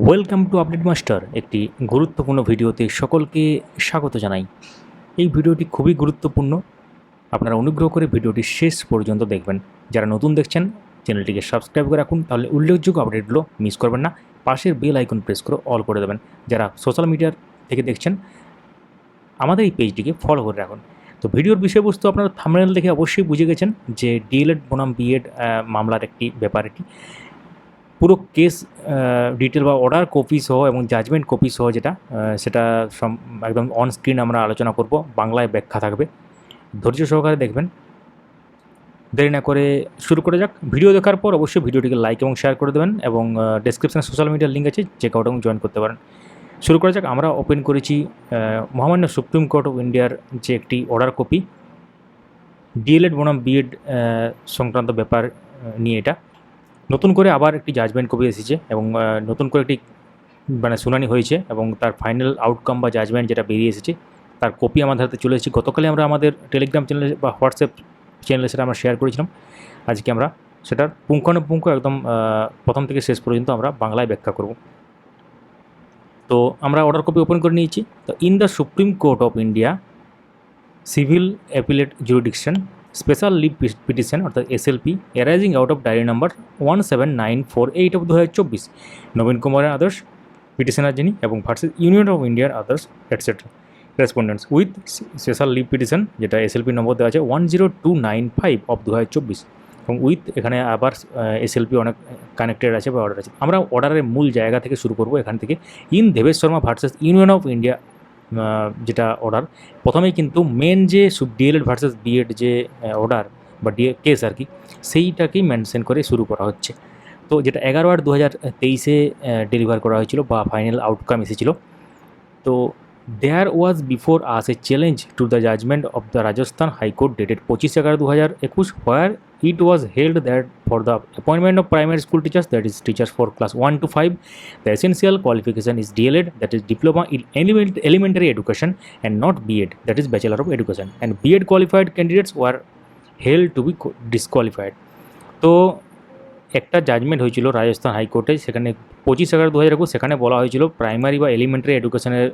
Welcome to update master একটি গুরুত্বপূর্ণ ভিডিওতে সকলকে স্বাগত জানাই। এই ভিডিওটি খুবই গুরুত্বপূর্ণ। আপনারা অনুগ্রহ করে ভিডিওটি শেষ পর্যন্ত দেখবেন। যারা নতুন দেখছেন, চ্যানেলটিকে সাবস্ক্রাইব করে রাখুন, তাহলে উল্লেখযোগ্য আপডেটগুলো মিস করবেন না। পাশের বেল আইকন প্রেস করে অল করে দেবেন। যারা সোশ্যাল মিডিয়ার থেকে দেখছেন, আমাদের এই পেজটিকে ফলো করে রাখুন। তো ভিডিওর বিষয়বস্তু আপনারা থামনেল দেখে অবশ্যই বুঝে গেছেন যে ডিএলএড বনাম বিএড মামলার একটি ব্যাপার এটি। পুরো কেস ডিটেল বা অর্ডার কপি সহ এবং জাজমেন্ট কপি সহ যেটা সেটা একদম অন স্ক্রিন আমরা আলোচনা করব, বাংলায় ব্যাখ্যা থাকবে। ধৈর্য সহকারে দেখবেন। দেরি না করে শুরু করে যাক। ভিডিও দেখার পর অবশ্যই ভিডিওটিকে লাইক এবং শেয়ার করে দেবেন এবং ডেসক্রিপশনে সোশ্যাল মিডিয়ার লিঙ্ক আছে চেক আউট এবং জয়েন করতে পারেন। শুরু করা যাক। আমরা ওপেন করেছি মহামান্য সুপ্রিম কোর্ট অফ ইন্ডিয়ার যে একটি অর্ডার কপি ডিএলএড বনাম বিএড সংক্রান্ত ব্যাপার নিয়ে এটা। নতুন করে আবার একটি জাজমেন্ট কপি এসেছে এবং নতুন করে একটি মানে শুনানি হয়েছে এবং তার ফাইনাল আউটকাম বা জাজমেন্ট যেটা বেরিয়ে এসেছে, তার কপি আমাদের হাতে চলে এসেছে। গতকালে আমরা আমাদের টেলিগ্রাম চ্যানেলে বা হোয়াটসঅ্যাপ চ্যানেলে সেটা আমরা শেয়ার করেছিলাম। আজকে আমরা সেটার পুঙ্খানুপুঙ্খ একদম প্রথম থেকে শেষ পর্যন্ত আমরা বাংলায় ব্যাখ্যা করব। তো আমরা অর্ডার কপি ওপেন করে নিয়েছি। তো in the supreme court of India civil appellate jurisdiction special leave petition, অর্থাৎ SLP arising out of diary number one seven nine four eight of দু হাজার চব্বিশ। নবীন কুমারের আদার্স পিটিশনার যিনি, এবং ভার্সেস ইউনিয়ন অফ ইন্ডিয়ার others etcetera respondents with special leave petition যেটা SLP নম্বর দেওয়া আছে one zero two nine five of দু হাজার চব্বিশ। এবং উইথ এখানে আবার এসএলপি অনেক কানেক্টেড আছে বা অর্ডার আছে। আমরা অর্ডারের মূল জায়গা থেকে শুরু করব এখান থেকে। In Devesh Sharma versus union of India যেটা অর্ডার প্রথমেই কিন্তু মেন যে ডিএলএড ভার্সেস বিএড যে অর্ডার বা ডিএ কেস আর কি, সেইটাকেই মেনশন করে শুরু করা হচ্ছে। তো যেটা এগারো আট দু হাজার তেইশে ডেলিভার করা হয়েছিল বা ফাইনাল আউটকাম এসেছিল। তো there was before us a challenge to the judgment of the Rajasthan high court dated পঁচিশ এগারো দু হাজার একুশ where it was held that for the appointment of primary school teachers that is teachers for class one to five The essential qualification is DLED, that is Diploma in Element, Elementary Education, and not BEd, that is Bachelor of Education. And BEd qualified candidates were held to be co- disqualified. তো একটা judgement হয়েছিল রাজস্থান হাইকোর্টে, সেখানে পঁচিশ এগারো দু হাজার একুশ, সেখানে বলা হয়েছিল প্রাইমারি বা এলিমেন্টারি এডুকেশনের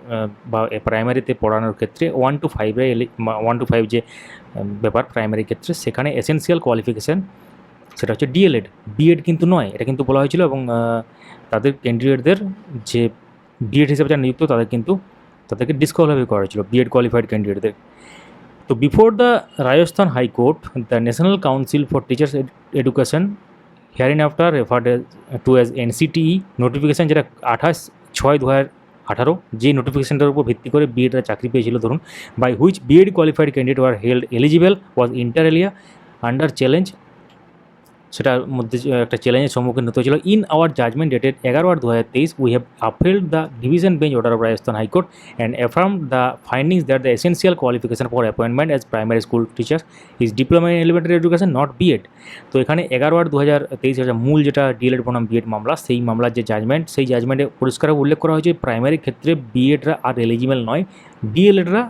বা প্রাইমারিতে পড়ানোর ক্ষেত্রে ওয়ান টু ফাইভে ওয়ান টু ফাইভ যে ব্যাপার প্রাইমারি ক্ষেত্রে, সেখানে এসেন্সিয়াল কোয়ালিফিকেশান সেটা হচ্ছে ডিএলএড বিএড কিন্তু নয়, এটা কিন্তু বলা হয়েছিল এবং তাদের ক্যান্ডিডেটদের যে বিএড হিসেবে যারা নিযুক্ত, তাদের কিন্তু তাদেরকে ডিসকোয়ালিফাই করা হয়েছিল বিএড কোয়ালিফাইড ক্যান্ডিডেটদের তো before the Rajasthan high court the national council for teachers education hereinafter referred to as NCTE notification যেটা আঠাশ ছয় দু আঠারো, যে নোটিফিকেশানটার উপর ভিত্তি করে বিএডরা চাকরি পেয়েছিল ধরুন by which BEd qualified candidate were held eligible was inter alia under challenge সেটার মধ্যে একটা চ্যালেঞ্জের সম্মুখীন হতে হয়েছিল। ইন আওয়ার জাজমেন্ট ডেটেড এগারো আট দু হাজার তেইশ we have upheld the division bench order of Rajasthan high court and affirm the findings that the essential qualification for appointment as primary school teacher is diploma in elementary education not BEd তো এখানে এগারো আট দু হাজার তেইশ হাজার মূল যেটা ডিএলএড বনাম বিএড মামলা, সেই মামলার যে জাজমেন্ট সেই জাজমেন্টে পরিষ্কার উল্লেখ করা হয়েছে প্রাইমারি ক্ষেত্রে বিএডরা আর এলিজিবল নয় ডিএলএডরা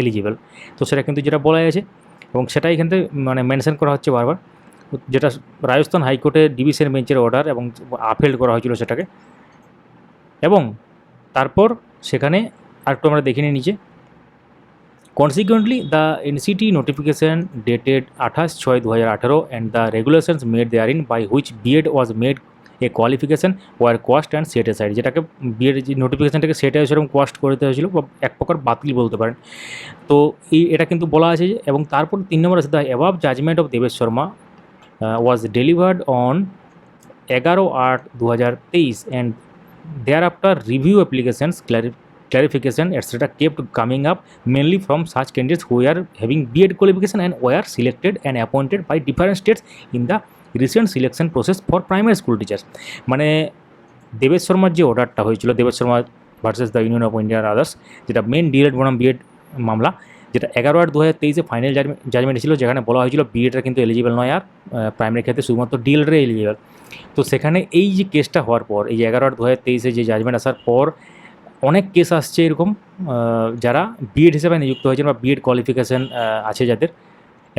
এলিজিবল তো সেটা কিন্তু যেটা বলা আছে এবং সেটাই এখান থেকে মানে মেনশন করা হচ্ছে বারবার। যেটা রাজস্থান হাইকোর্টের ডিভিশন বেঞ্চের অর্ডার এবং আপহেল্ড করা হয়েছিল সেটাকে। এবং তারপর সেখানে আরেকটু আমরা দেখে নিই নিচে। Consequently the NCT notification dated আঠাশ ছয় দু হাজার আঠারো and the regulations made therein by which BEd was made a qualification were quashed and set aside যেটাকে বিএড যে নোটিফিকেশনটাকে সেট সেরকম কোয়াস্ট করতে হয়েছিল বা এক প্রকার বাতিল বলতে পারেন। তো এই, এটা কিন্তু বলা আছে এবং তারপর তিন নম্বর আছে the above judgment of Devesh Sharma was delivered on এগারো আট দু হাজার তেইশ and thereafter review applications clarification etc kept coming up mainly from such candidates who are having B.Ed qualification and were selected and appointed by different states in the recent selection process for primary school teachers মানে দেবেশ শর্মার যে অর্ডারটা হয়েছিল Devesh Sharma versus the union of Indian others যেটা main DEd বনাম BEd মামলা যেটা এগারো আট দু হাজার তেইশে ফাইনাল জাজমেন্ট ছিল যেখানে বলা হয়েছিল বিএডটা কিন্তু এলিজিবল নয় আর প্রাইমারি ক্ষেত্রে শুধুমাত্র ডিএলরে এলিজিবল তো সেখানে এই যে কেসটা হওয়ার পর, এই যে এগারো আট দু হাজার তেইশে যে জাজমেন্ট আসার পর, অনেক কেস আসছে এরকম যারা বিএড হিসেবে নিযুক্ত হয়েছেন বা বিএড কোয়ালিফিকেশান আছে যাদের,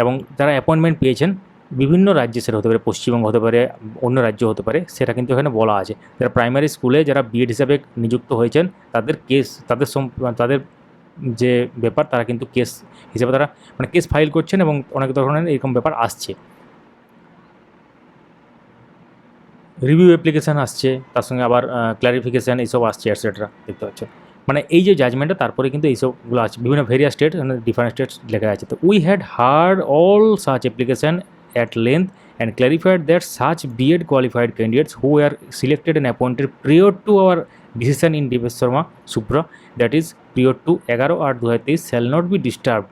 এবং তারা অ্যাপয়েন্টমেন্ট পেয়েছেন, বিভিন্ন রাজ্যে সেটা হতে পারে, পশ্চিমবঙ্গ হতে পারে, অন্য রাজ্য হতে পারে, সেটা কিন্তু এখানে বলা আছে। যারা প্রাইমারি স্কুলে যারা বিএড হিসাবে নিযুক্ত হয়েছেন, তাদের কেস তাদের তাদের যে ব্যাপার, তারা কিন্তু কেস হিসেবে তারা মানে কেস ফাইল করছেন এবং অনেক ধরনের এরকম ব্যাপার আসছে। রিভিউ অ্যাপ্লিকেশান আসছে, তার সঙ্গে আবার ক্লারিফিকেশান এইসব আসছে এটসেট্রা দেখতে পাচ্ছেন মানে এই যে জাজমেন্টটা তারপরে কিন্তু এইসবগুলো আছে বিভিন্ন ভেরিয়াস স্টেট ডিফারেন্ট স্টেটস লেখা আছে। তো we had heard all such application at length that such BEd qualified candidates who are selected and appointed prior to our decision in Devesh Sharma supra that is prior to এগারো আট দু হাজার তেইশ shall not be disturb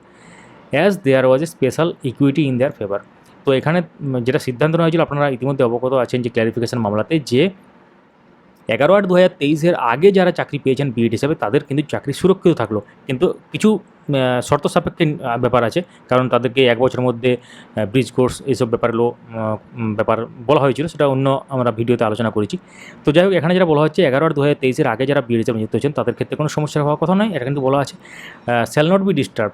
as there was a special equity in their favour তো এখানে যেটা সিদ্ধান্ত নেওয়া হয়েছিল, আপনারা ইতিমধ্যে অবগত আছেন যে ক্লারিফিকেশন মামলাতে যে এগারো আট দু হাজার তেইশের আগে যারা চাকরি পেয়েছেন বিএড হিসাবে, তাদের কিন্তু চাকরি সুরক্ষিত থাকল। কিন্তু কিছু শর্ত সাপেক্ষে ব্যাপার আছে। কারণ তাদেরকে এক বছরের মধ্যে ব্রিজ কোর্স এইসব ব্যাপারগুলো ব্যাপার বলা হয়েছিল, সেটা অন্য আমরা ভিডিওতে আলোচনা করেছি। তো যাই হোক, এখানে যারা বলা হচ্ছে, এগারো আট দু হাজার তেইশের আগে যারা বিএড হিসাবে নিযুক্ত হয়েছেন, তাদের ক্ষেত্রে কোনো সমস্যা হওয়ার কথা নয়। এটা কিন্তু বলা আছে শ্যাল নট বি ডিস্টার্ব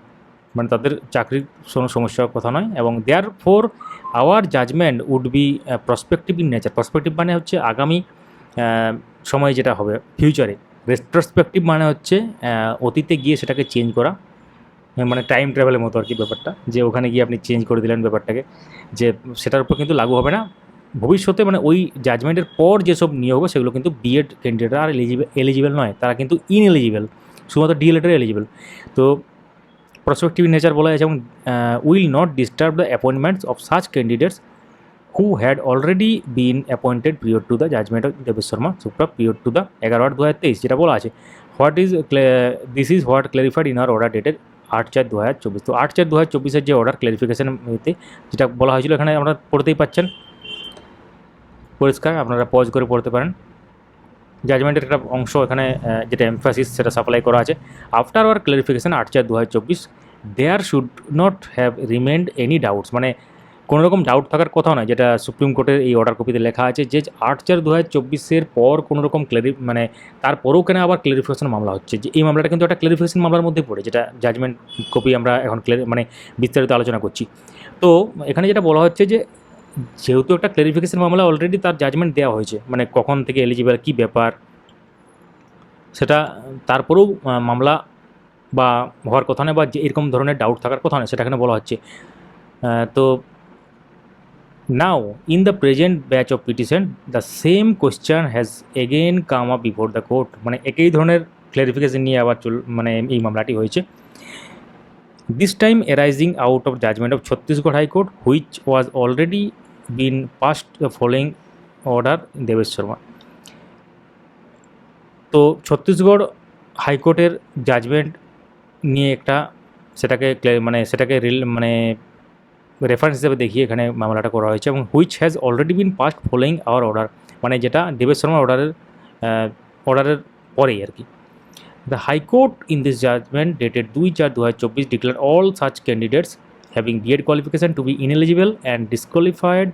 মানে তাদের চাকরির কোনো সমস্যার কথা নয় এবং therefore our judgment would be prospective in nature prospective মানে হচ্ছে আগামী সময়ে যেটা হবে ফিউচারে রেট্রোস্পেক্টিভ মানে হচ্ছে অতীতে গিয়ে সেটাকে চেঞ্জ করা মানে টাইম ট্রাভেলের মতো আর কি ব্যাপারটা, যে ওখানে গিয়ে আপনি চেঞ্জ করে দিলেন ব্যাপারটাকে, যে সেটার উপর কিন্তু লাগু হবে না। ভবিষ্যতে মানে ওই জাজমেন্টের পর যেসব নিয়োগ হবে, সেগুলো কিন্তু বিএড ক্যান্ডিডেট আর এলিজিবল এলিজিবল নয়, তারা কিন্তু ইন এলিজিবল শুধুমাত্র ডিএলএডের এলিজিবল তো prospective নেচার বলা আছে এবং will not disturb the appointments of such candidates who had already been appointed prior to the judgment of Devesh Sharma supra prior to the এগারো আট দু হাজার তেইশ যেটা বলা আছে। What is this is what clarified in our order dated আট চার দু হাজার চব্বিশ। তো আট চার দু হাজার চব্বিশের যে অর্ডার ক্লারিফিকেশন এতে যেটা বলা হয়েছিল, এখানে আমরা পড়তেই পাচ্ছেন। পরিষ্কার, আপনারা পজ করে পড়তে পারেন। জাজমেন্টের একটা অংশ এখানে যেটা এমফাসিস সেটা সাপ্লাই করা আছে। আফটার আওয়ার ক্লারিফিকেশন আট চার দু হাজার চব্বিশ there should not have remained any doubts মানে কোনো রকম ডাউট থাকার কথা নয়, যেটা সুপ্রিম কোর্টের এই অর্ডার কপিতে লেখা আছে যে আট চার দু হাজার চব্বিশের পর কোনো রকম ক্লারি মানে তারপরেও কেন আবার ক্লারিফিকেশন মামলা হচ্ছে? যে এই মামলাটা কিন্তু একটা ক্লারিফিকেশন মামলার মধ্যে পড়ে, যেটা জাজমেন্ট কপি আমরা এখন মানে বিস্তারিত আলোচনা করছি। তো এখানে যেটা বলা হচ্ছে যে, যেহেতু একটা ক্লারিফিকেশন মামলা অলরেডি তার জাজমেন্ট দেওয়া হয়েছে মানে কখন থেকে এলিজিবল কী ব্যাপার, সেটা তারপরেও মামলা বা হওয়ার কথা নয় বা যে এরকম ধরনের ডাউট থাকার কথা নয়, সেটা এখানে বলা হচ্ছে। তো now in the present batch of petition the same question has again come up before the court মানে একই ধরনের ক্লারিফিকেশন নিয়ে আবার চল মানে এই মামলাটি হয়েছে। This time arising out of judgment of Chhattisgarh high court which was already been passed following order Devesh Sharma তো ছত্তিশগড় হাইকোর্টের জাজমেন্ট নিয়ে একটা সেটাকে মানে সেটাকে রিল মানে রেফারেন্স হিসেবে দেখিয়ে এখানে মামলাটা করা হয়েছে এবং which has already been passed following our order মানে যেটা দেবেশ শর্মার অর্ডারের অর্ডারের পরেই আর কি। The high court in this judgment dated দুই চার দু হাজার চব্বিশ declare all such candidates having BEd qualification to be ineligible and disqualified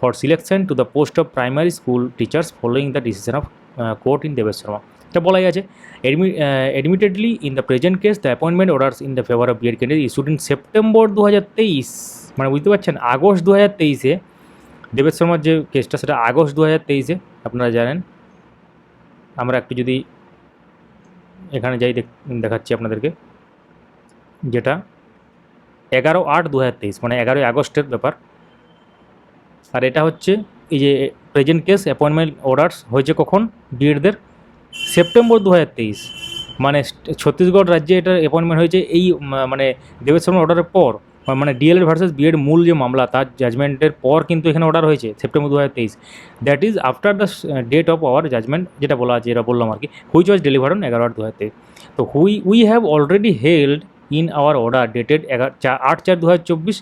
for selection to the post of primary school teachers following the decision of court in Devesh Sharma এটা বলাই আছে admittedly in the present case the appointment orders in the favour of BEd candidate issued in September দু হাজার তেইশ মানে বুঝতে পারছেন? August দু হাজার তেইশে, দেবেশ শর্মার যে কেসটা সেটা আগস্ট দু হাজার তেইশে, আপনারা জানেন। আমরা একটু যদি এখানে যাই দেখ- দেখাচ্ছি আপনাদেরকে। যেটা এগারো আট দু হাজার তেইশ মানে এগারোই আগস্টের ব্যাপার। আর এটা হচ্ছে এই যে প্রেজেন্ট কেস অ্যাপয়েন্টমেন্ট অর্ডার্স হয়েছে কখন? বিএডদের সেপ্টেম্বর দু হাজার তেইশ। মানে ছত্তিশগড় রাজ্যে এটার অ্যাপয়েন্টমেন্ট হয়েছে এই মানে দেবেশ শর্মার অর্ডারের পর। মানে ডিএলএড ভার্সেস বিএড মূল যে মামলা, তার জাজমেন্টের পর কিন্তু এখানে অর্ডার হয়েছে সেপ্টেম্বর দু হাজার তেইশ that is after the date of our judgment যেটা বলা আছে এটা বললাম আর কি হুইচ ওয়াজ ডেলিভার অন এগারো আট দু হাজার তেইশ। তো we we have already held in our order dated এগারো আট চার দু হাজার চব্বিশ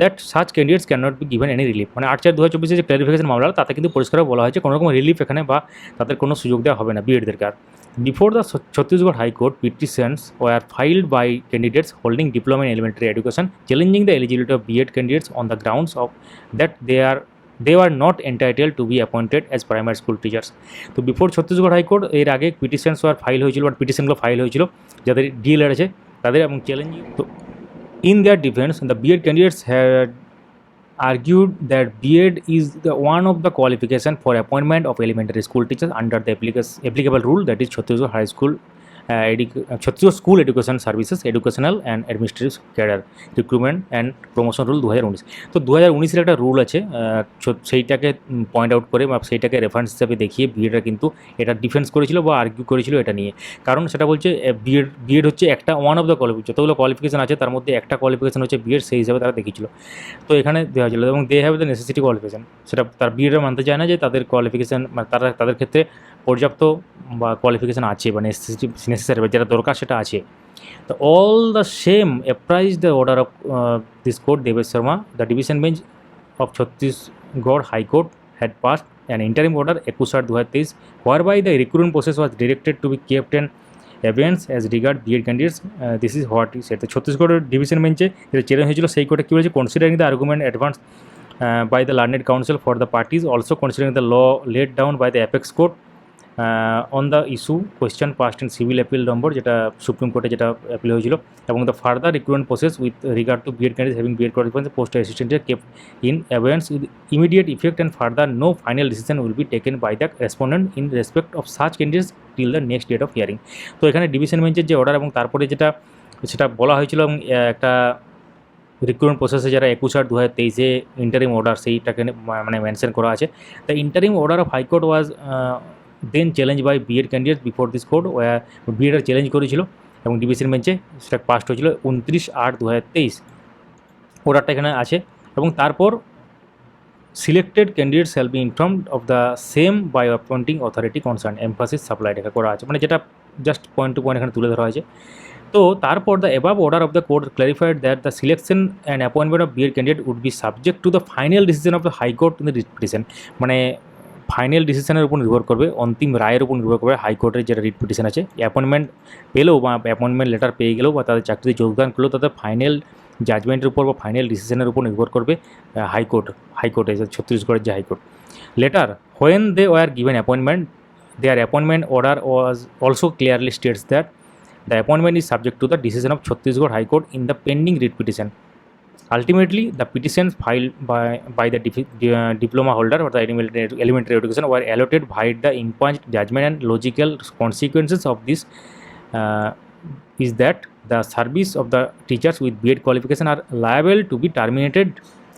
that such candidates can not be given any relief মানে আট চার দু হাজার চব্বিশে যে ক্লারিফিকেশন মামলা তাতে কিন্তু পরিষ্কার বলা হয়েছে, কোনো রকম রিলিফ এখানে বা তাদের কোনো সুযোগ দেওয়া হবে না বিএডদেরকে আর before the Chhattisgarh high court petitions were filed by candidates holding diploma in elementary education challenging the eligibility of BEd candidates on the grounds of that they are they are not entitle to be appointed as primary school teachers তো before Chhattisgarh high court এর আগে petitions war file হয়েছিল বা পিটিশনগুলো file হয়েছিল, যাদের DElEd আছে, তাদের এবং চ্যালেঞ্জিং তো in their defence the BEd candidates had argued that B.Ed is the one of the qualification for appointment of elementary school teachers under the applica- applicable rule that is Chhattisgarh High School uh, uh, Chhattisgarh School Education Services Educational and Administrative Cadre Recruitment and Promotion Rule দু হাজার উনিশ তো দু হাজার উনিশের একটা rule আছে ছ- সেইটাকে পয়েন্ট আউট করে বা সেইটাকে রেফারেন্স হিসাবে দেখিয়ে বিএডটা কিন্তু এটা ডিফেন্স করেছিল বা আর্কিউ করেছিল এটা নিয়ে। কারণ সেটা বলছে বিএড বিএড হচ্ছে একটা ওয়ান অফ দ্য কোয়ালিফিকেশন যতগুলো কোয়ালিফিকেশন আছে তার মধ্যে একটা কোয়ালিফিকেশন হচ্ছে বিএড সেই হিসাবে তারা দেখিয়েছিল। তো এখানে দেওয়া ছিল এবং they have the necessity qualification সেটা তার বিএডে মানতে চায় না যে তাদের কোয়ালিফিকেশান মানে তারা তাদের ক্ষেত্রে পর্যাপ্ত বা কোয়ালিফিকেশান আছে বা নেসেসারি বা যেটা দরকার সেটা আছে। তো all the same appraise the order of this court Devesh Sharma the division bench of Chhattisgarh high court had passed an interim order একুশ আট দু হাজার তেইশ whereby the recruitment process was directed to be kept and evidence as regard BEd candidates this is what is at ছত্তিশগড়ের division বেঞ্চে যেটা challenge হয়েছিল, সেই কোর্টে কী বলেছে? Considering the argument advance by the learned council for the parties, also considering the law laid down by the apex court uh, the issue issue passed passed civil appeal number যেটা supreme কোর্টে যেটা appeal হয়েছিল এবং the further recruitment process with regard to BEd candidate having BEd qualification post assistant kept in awareness with immediate effect and further no final decision will be taken by the respondent in respect of search candidates till the next date of hearing তো এখানে division বেঞ্চের যে order এবং তারপরে যেটা সেটা বলা হয়েছিল এবং একটা রিক্রুটমেন্ট প্রসেসে যারা একুশ আট দু হাজার তেইশে ইন্টারিম অর্ডার সেইটাকে মানে মেনশন করা আছে। The interim order of high court was then challenge by BEd candidate before this court বিএডের challenge করেছিল এবং ডিভিশন বেঞ্চে সেটা পাস্ট হয়েছিল উনত্রিশ আট দু হাজার তেইশ অর্ডারটা এখানে আছে এবং তারপর selected candidate shall be informed of the same by appointing authority concern emphasis supply রেখা করা আছে। মানে যেটা জাস্ট পয়েন্ট টু পয়েন্ট এখানে তুলে ধরা হয়েছে। তো তারপর the above order of the court clarified that the selection and appointment of BEd candidate would be subject to the final decision of the high court in the writ মানে final ডিসিশনের উপর নির্ভর করবে, অন্তিম রায়ের উপর নির্ভর করবে হাইকোর্টের যেটা রিট পিটিশন আছে অ্যাপয়েন্টমেন্ট পেলেও বা অ্যাপয়েন্টমেন্ট লেটার পেয়ে গেলেও বা তাদের চাকরিতে যোগদান করলেও তাদের ফাইনাল জাজমেন্টের উপর বা ফাইনাল ডিসিশনের উপর নির্ভর করবে হাইকোর্ট হাইকোর্টে ছত্তিশগড়ের যে high court letter when they were given appointment their appointment order was also clearly states that The appointment is subject the decision of Chhattisgarh High Court in the pending writ petition. Ultimately, the petitions filed by, by the dif- di- uh, diploma holder or the elementary, elementary education were allotted by the impugned judgment and logical consequences of this uh, is that the service of the teachers with B.Ed qualification are liable to be terminated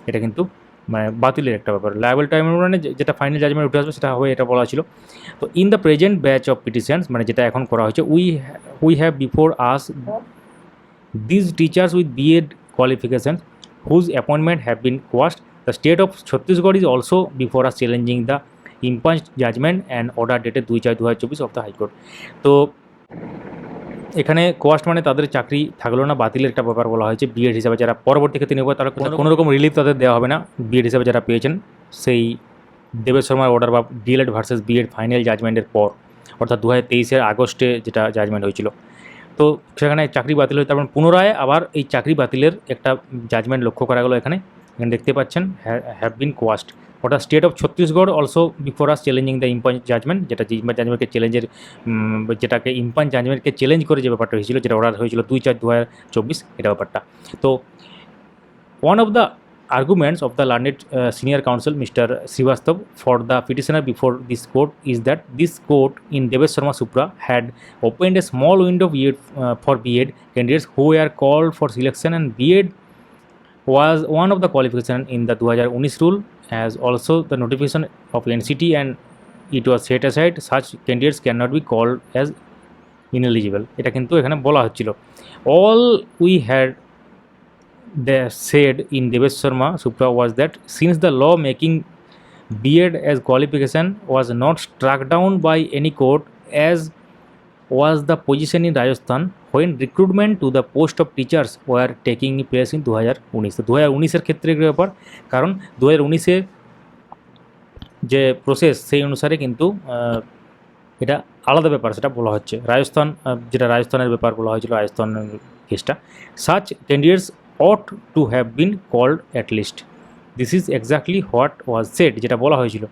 এটা কিন্তু মানে বাতিলের একটা ব্যাপার liable time মানে যেটা final judgement উঠে আসবে সেটা হবে এটা বলা ছিল তো in the present batch of petitions মানে যেটা এখন করা হয়েছে we we have before us these teachers with B Ed qualification whose appointment have been quashed the state of Chhattisgarh is also before us challenging the impugned judgment and order dated দুই চার দু হাজার চব্বিশ of the high court তো এখানে quashed মানে তাদের চাকরি থাকল না, বাতিলের একটা ব্যাপার বলা হয়েছে। বিএড হিসাবে যারা পরবর্তী ক্ষেত্রে নেবে তারা কোনো রকম রিলিফ তাদের দেওয়া হবে না। বিএড হিসাবে যারা পেয়েছেন, সেই দেবেশ শর্মার অর্ডার বা D El Ed versus B Ed final জাজমেন্টের পর, অর্থাৎ দু হাজার তেইশের আগস্টে যেটা জাজমেন্ট হয়েছিল। তো সেখানে চাকরি বাতিল হয়ে তারপর পুনরায় আবার এই চাকরি বাতিলের একটা জাজমেন্ট লক্ষ্য করা গেলো এখানে। এখানে দেখতে পাচ্ছেন হ্যাভ বিন কোয়াস্ট ওটা state of Chhattisgarh also before us challenging the impugned judgment যেটা ইম্পাঞ্চ জাজমেন্টকে চ্যালেঞ্জের যেটাকে ইম্পাঞ্চ জাজমেন্টকে চ্যালেঞ্জ করে যে ব্যাপারটা হয়েছিল, যেটা অর্ডার হয়েছিল দুই চার দু হাজার চব্বিশ, এটা ব্যাপারটা। তো one of the arguments of the learned uh, senior counsel Mr. Srivastav for the petitioner before this court is that this court in Devesh Sharma Supra had opened a small window B.Ed, uh, for B.Ed candidates who were called for selection and B.Ed was one of the qualification in the 2019 rule as also the notification of NCT and it was set aside such candidates cannot be called as ineligible এটা কিন্তু এখানে বলা হচ্ছিল all we had they said in Devesh Sharma Supra was that since the law making B.Ed as qualification was not struck down by any court as was the position in Rajasthan when recruitment to the post of teachers were taking place in দু হাজার উনিশ তো দু হাজার উনিশের ক্ষেত্রে এর ব্যাপার কারণ দু হাজার উনিশে যে প্রসেস সেই অনুসারে কিন্তু এটা আলাদা ব্যাপার সেটা বলা হচ্ছে রাজস্থান যেটা রাজস্থানের ব্যাপার বলা ought to have been called at least this is exactly what was set যেটা বলা হয়েছিল।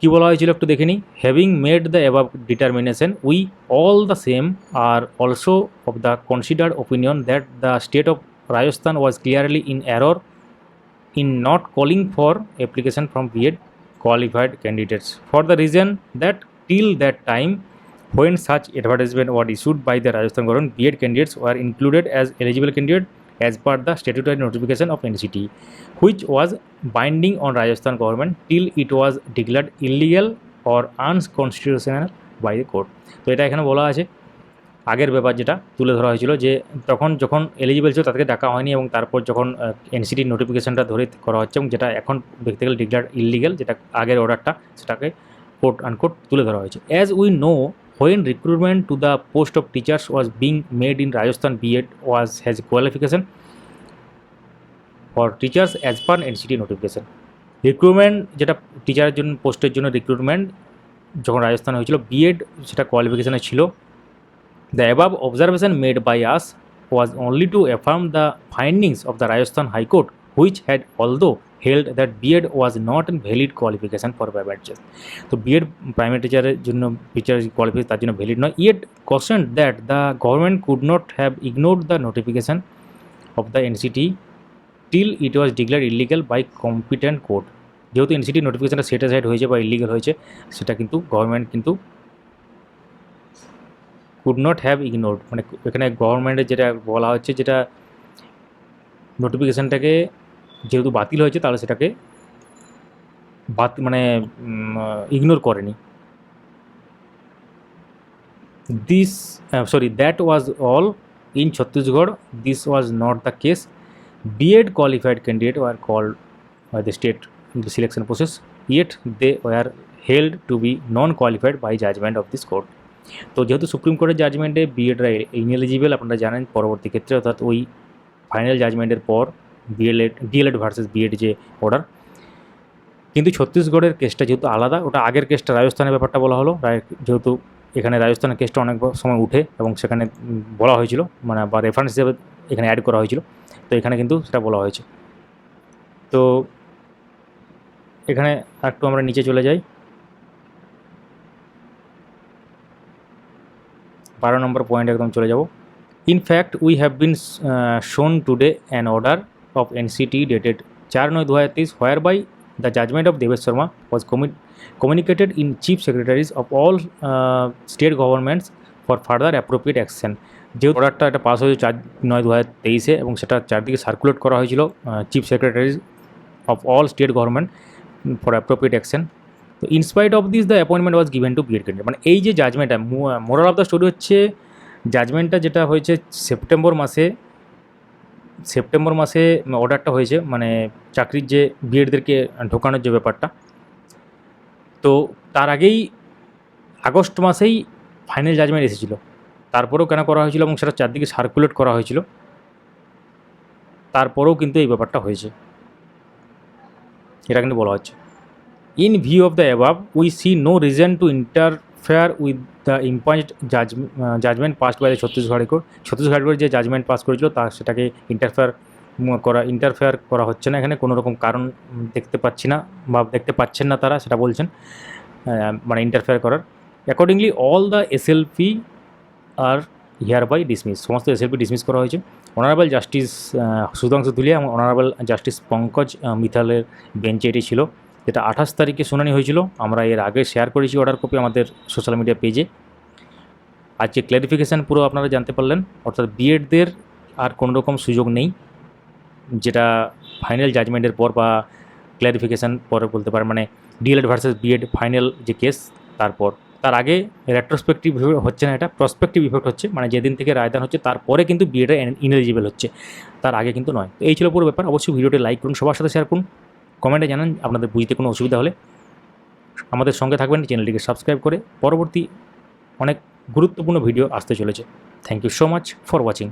কি বলা হয়েছিল একটু দেখে নিই। Having made the above determination we all the same are also of the considered opinion that the state of Rajasthan was clearly in error in not calling for application from B.Ed qualified candidates. For the reason that till that time when such advertisement was issued by the Rajasthan government, B.Ed candidates were included as eligible candidate as per the statutory notification of NCT, which was binding on Rajasthan government till it was declared illegal or unconstitutional by the court. তো এটা এখানে বলা আছে আগের ব্যাপার যেটা তুলে ধরা হয়েছিল যে তখন যখন এলিজিবল ছিল তাদেরকে ডাকা হয়নি এবং তারপর যখন এনসিটির নোটিফিকেশনটা ধরে করা হচ্ছে এবং যেটা এখন দেখতে গেলে ডিক্লার ইলিগাল যেটা আগের অর্ডারটা সেটাকে কোর্ট আনকোট তুলে ধরা হয়েছে as we know when recruitment to the post of teachers was being made in Rajasthan B.Ed was, has qualification for teachers as per NCT notification. Recruitment যেটা টিচারের জন্য পোস্টের জন্য রিক্রুটমেন্ট যখন রাজস্থানে হয়েছিল বিএড সেটা কোয়ালিফিকেশানে ছিল the above observation made by us was only to affirm the findings of the Rajasthan high court which had although held that B Ed was not an valid qualification for private teachers তো B Ed primary টিচারের জন্য teacher qualification তার জন্য valid নয়। Yet question that the government could not have ignored the notification of the NCT till it was declare illegal by competent court যেহেতু NCT নোটিফিকেশানটা সেটাসাইড হয়েছে বা illegal হয়েছে, সেটা কিন্তু গভর্নমেন্ট কিন্তু কুড নট হ্যাভ ইগনোরড মানে এখানে গভর্নমেন্টের যেটা বলা হচ্ছে, যেটা নোটিফিকেশানটাকে যেহেতু বাতিল হয়েছে তাহলে সেটাকে বাত মানে ইগনোর করেনি। This sorry that was all in Chhattisgarh this was not the case B Ed qualified candidate were called by the state the selection process, yet they were held to be non qualified by judgment of this court. তো যেহেতু supreme কোর্টের জাজমেন্টে বিএডরা ineligible আপনারা জানেন, পরবর্তী ক্ষেত্রে, অর্থাৎ ওই final জাজমেন্টের পর B El Ed D El Ed versus B Ed যে অর্ডার কিন্তু ছত্তিশগড়ের কেসটা যেহেতু আলাদা, ওটা আগের কেসটা রাজস্থানের ব্যাপারটা বলা হলো। যেহেতু এখানে রাজস্থানের কেসটা অনেক সময় উঠে এবং সেখানে বলা হয়েছিল মানে বা রেফারেন্স হিসেবে এখানে অ্যাড করা হয়েছিল। তো এখানে কিন্তু সেটা বলা হয়েছে। তো এখানে একটু আমরা নিচে চলে যাই। বারো নম্বর পয়েন্ট একদম চলে যাব। In fact we have been shown today an order NCT dated চার নয় দু হাজার তেইশ where by the judgment of Debesh Sharma was communicated in chief secretaries of all state governments for further appropriate action যে অর্ডারটা এটা পাস হয়েছে চার নয় দু হাজার তেইশে এবং সেটা চারদিকে সার্কুলেট করা হয়েছিল chief secretaries of all state government for appropriate action তো in spite of this the appointment was given to B Ed candidate মানে এই যে জাজমেন্টটা মোরাল অফ দ্য স্টোরি হচ্ছে জাজমেন্টটা যেটা হয়েছে সেপ্টেম্বর মাসে সেপ্টেম্বর মাসে অর্ডারটা হয়েছে মানে চাকরির যে বিএডদেরকে ঢোকানোর যে ব্যাপারটা। তো তার আগেই আগস্ট মাসেই ফাইনাল জাজমেন্ট এসেছিল। তারপরেও কেন করা হয়েছিল এবং সেটা চারদিকে সার্কুলেট করা হয়েছিল, তারপরেও কিন্তু এই ব্যাপারটা হয়েছে। এটা কিন্তু বলা হচ্ছে। In view of the above we see no reason to interfere with the impugned judgment pass by the Chhattisgarh court Chhattisgarh high court যে জাজমেন্ট পাস করেছিল, তা সেটাকে ইন্টারফেয়ার করা ইন্টারফেয়ার করা হচ্ছে না এখানে। কোনো রকম কারণ দেখতে পাচ্ছি না বা দেখতে পাচ্ছেন না তারা, সেটা বলছেন। মানে ইন্টারফেয়ার করার। Accordingly all the SLP are hereby dismiss সমস্ত এসএলপি ডিসমিস করা হয়েছে। অনারেবল জাস্টিস সুধাংশু ধুলিয়া এবং অনারেবল জাস্টিস পঙ্কজ মিথালের বেঞ্চে এটি ছিল। যেটা আঠাশ তারিখে শুনানি হয়েছিল, আমরা এর আগে শেয়ার করেছি অর্ডার কপি আমাদের সোশ্যাল মিডিয়া পেজে আজকে ক্ল্যারিফিকেশান পুরো আপনারা জানতে পারলেন, অর্থাৎ বিএডদের আর কোনো রকম সুযোগ নেই। যেটা ফাইনাল জাজমেন্টের পর বা ক্ল্যারিফিকেশান পরে বলতে পারেন মানে D El Ed versus B Ed final যে কেস তারপর। তার আগে রেট্রোস্পেক্টিভ হচ্ছে না এটা প্রসপেক্টিভ ইফেক্ট হচ্ছে মানে যেদিন থেকে রায়দান হচ্ছে, তারপরে কিন্তু বিএডে ইনএলিজিবল হচ্ছে। তার আগে কিন্তু নয়। তো এই ছিল পুরো ব্যাপার। অবশ্যই ভিডিওটি লাইক করুন, সবার সাথে শেয়ার করুন। কমেন্টে জানান আপনাদের বুঝতে কোনো অসুবিধা হলে। আমাদের সঙ্গে থাকবেন, চ্যানেলটিকে সাবস্ক্রাইব করে পরবর্তী অনেক গুরুত্বপূর্ণ ভিডিও আসতে চলেছে। Thank you so much for watching